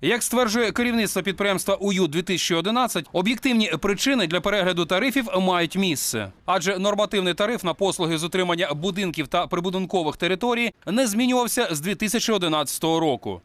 Як стверджує керівництво підприємства УЮ 2011 об'єктивні причини для перегляду тарифів мають місце, адже нормативний тариф на послуги з утримання будинків та прибудинкових територій не змінювався з 2011 року.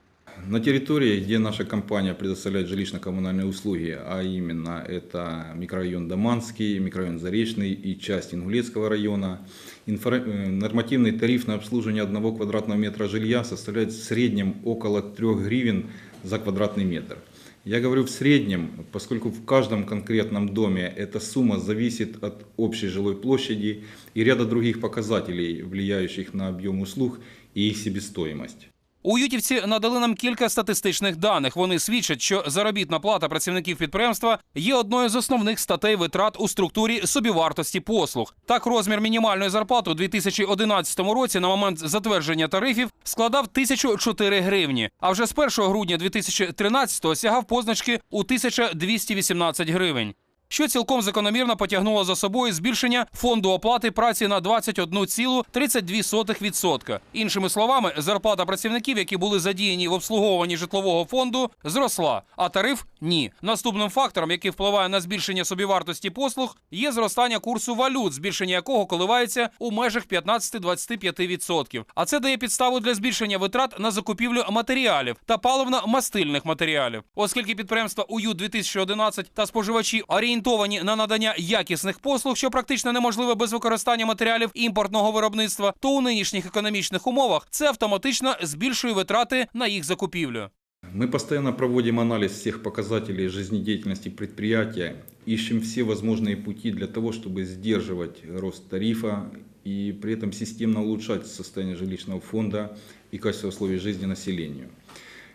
На территории, где наша компания предоставляет жилищно-коммунальные услуги, а именно это микрорайон Даманский, микрорайон Заречный и часть Ингулецкого района, инфра- э, нормативный тариф на обслуживание одного квадратного метра жилья составляет в среднем около 3 гривен за квадратный метр. Я говорю в среднем, поскольку в каждом конкретном доме эта сумма зависит от общей жилой площади и ряда других показателей, влияющих на объем услуг и их себестоимость. Уютівці надали нам кілька статистичних даних. Вони свідчать, що заробітна плата працівників підприємства є одною з основних статей витрат у структурі собівартості послуг. Так, розмір мінімальної зарплати у 2011 році на момент затвердження тарифів складав 1004 гривні. А вже з 1 грудня 2013 сягав позначки у 1218 гривень. Що цілком закономірно потягнуло за собою збільшення фонду оплати праці на 21,32%. Іншими словами, зарплата працівників, які були задіяні в обслуговуванні житлового фонду, зросла, а тариф ні. Наступним фактором, який впливає на збільшення собівартості послуг, є зростання курсу валют, збільшення якого коливається у межах 15-25%. А це дає підставу для збільшення витрат на закупівлю матеріалів та паливно-мастильних матеріалів, оскільки підприємства УЮ 2011 та споживачі орієнтовані на надання якісних послуг, що практично неможливе без використання матеріалів імпортного виробництва, то у нинішніх економічних умовах це автоматично збільшує витрати на їх закупівлю. Мы постоянно проводим анализ всех показателей жизнедеятельности предприятия, ищем все возможные пути для того, чтобы сдерживать рост тарифа и при этом системно улучшать состояние жилищного фонда и качество условий жизни населению.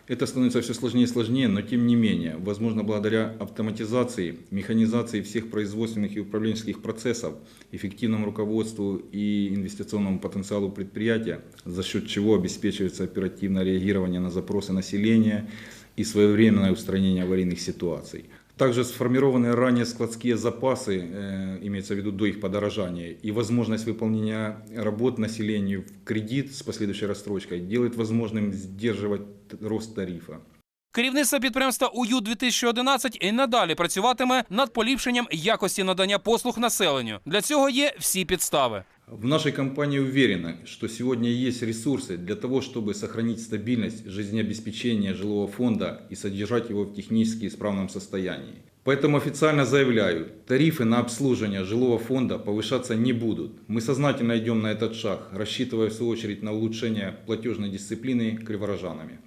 Это становится все сложнее и сложнее, но тем не менее, возможно, благодаря автоматизации, механизации всех производственных и управленческих процессов, эффективному руководству и инвестиционному потенциалу предприятия, за счет чего обеспечивается оперативное реагирование на запросы населения и своевременное устранение аварийных ситуаций. Также сформированные ранее складские запасы, э, имеется в виду до их подорожания, и возможность выполнения работ населению в кредит с последующей рассрочкой делает возможным сдерживать рост тарифа. Керівництво підприємства УЮ 2011 і надалі працюватиме над поліпшенням якості надання послуг населенню. Для цього є всі підстави. В нашей компании уверены, что сегодня есть ресурсы для того, чтобы сохранить стабильность жизнеобеспечения жилого фонда и содержать его в технически исправном состоянии. Поэтому официально заявляю, тарифы на обслуживание жилого фонда повышаться не будут. Мы сознательно идем на этот шаг, рассчитывая в свою очередь на улучшение платежной дисциплины криворожанами.